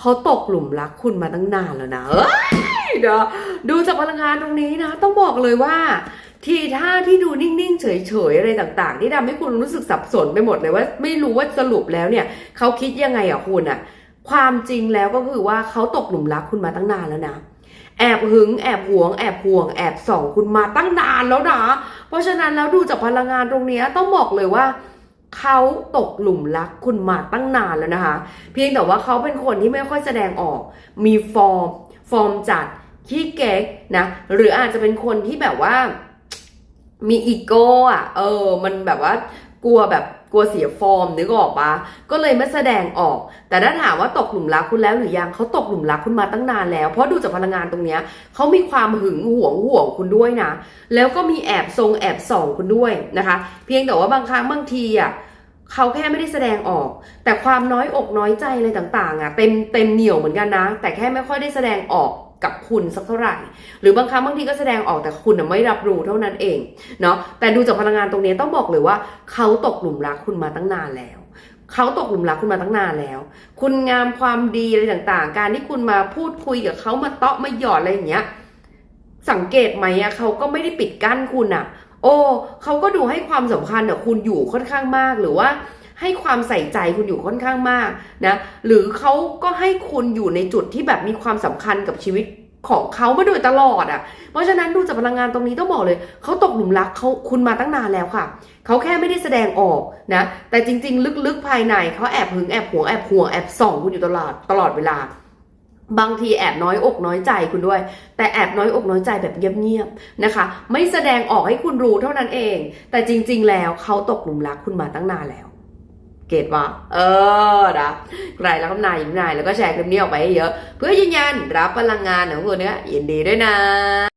เขาตกหลุมรักคุณมาตั้งนานแล้วนะเอ้ยเดี๋ยวดูจากพลังงานตรงนี้นะ ต้องบอกเลยว่า ทีท่าที่ดูนิ่งๆ เฉยๆ อะไรต่างๆ ที่ทำให้คุณรู้สึกสับสนไปหมดเลยว่า ไม่รู้ว่าสรุปแล้วเนี่ย เขาคิดยังไงอะคุณอะ ความจริงแล้วก็คือว่าเขาตกหลุมรักคุณมาตั้งนานแล้วนะแอบหึงแอบหวง แอบห่วง แอบส่องคุณมาตั้งนานแล้วนะ เพราะฉะนั้นแล้วดูจากพลังงานตรงนี้ต้องบอกเลยว่า เขาตกหลุมรักคุณมาตั้งนานแล้วนะคะ เพียงแต่ว่าเขาเป็นคนที่ไม่ค่อยแสดงออก มีฟอร์ม ฟอร์มจัดขี้เก๊กนะ หรืออาจจะเป็นคนที่แบบว่า มีอีโก้อะเออ มันแบบว่ากลัวแบบกลัวเสียฟอร์มนึกออกปะก็เลยไม่แสดงออก แต่ถ้าถามว่าตกหลุมรักคุณแล้วหรือยังเขาตกหลุมรักคุณมาตั้งนานแล้ว เพราะดูจากพลังงานตรงเนี้ยเขามีความหึงหวงห่วงคุณด้วยนะ แล้วก็มีแอบทรงแอบส่องคุณด้วยนะคะ เพียงแต่ว่าบางครั้งบางทีอะ เขาแค่ไม่ได้แสดงออก แต่ความน้อยอกน้อยใจอะไรต่างๆอะเต็มเต็มเหนียวเหมือนกันนะ แต่แค่ไม่ค่อยได้แสดงออกกับคุณสักเท่าไหร่ หรือบางครั้งบางทีก็แสดงออกแต่คุณน่ะไม่รับรู้เท่านั้นเองเนาะแต่ดูจากพลังงานตรงนี้ต้องบอกเลยว่า เขาตกหลุมรักคุณมาตั้งนานแล้วเขาตกหลุมรักคุณมาตั้งนานแล้ว คุณงามความดีอะไรต่างๆ การที่คุณมาพูดคุยกับเขามาเตาะมาหยอดอะไรอย่างเงี้ย สังเกตไหมอะเขาก็ไม่ได้ปิดกั้นคุณอะ โอ้เขาก็ดูให้ความสำคัญกับคุณอยู่ค่อนข้างมากหรือว่าให้ความใส่ใจคุณอยู่ค่อนข้างมากนะหรือเขาก็ให้คุณอยู่ในจุดที่แบบมีความสำคัญกับชีวิตของเขามาโดยตลอดอะ่ะ เพราะฉะนั้นดูจากพลังงานตรงนี้ต้องบอกเลย เขาตกหลุมรักเขาคุณมาตั้งนานแล้วค่ะ เขาแค่ไม่ได้แสดงออกนะ แต่จริง ๆ ลึกๆภายในเขาแอบหึงแอบหวงแอบห่วงแอบส่องคุณอยู่ตลอดตลอดเวลา บางทีแอบน้อยอกน้อยใจคุณด้วย แต่แอบน้อยอกน้อยใจแบบเงียบๆนะคะ ไม่แสดงออกให้คุณรู้เท่านั้นเอง แต่จริง ๆ แล้วเขาตกหลุมรักคุณมาตั้งนานแล้ว เกตว่า เออนะใครแล้วก็นายยิ้มนายแล้วก็แชร์คลิปนี้ออกไปให้เยอะ เพื่อยืนยันรับพลังงานของคุณเนี่ยยินดีด้วยนะ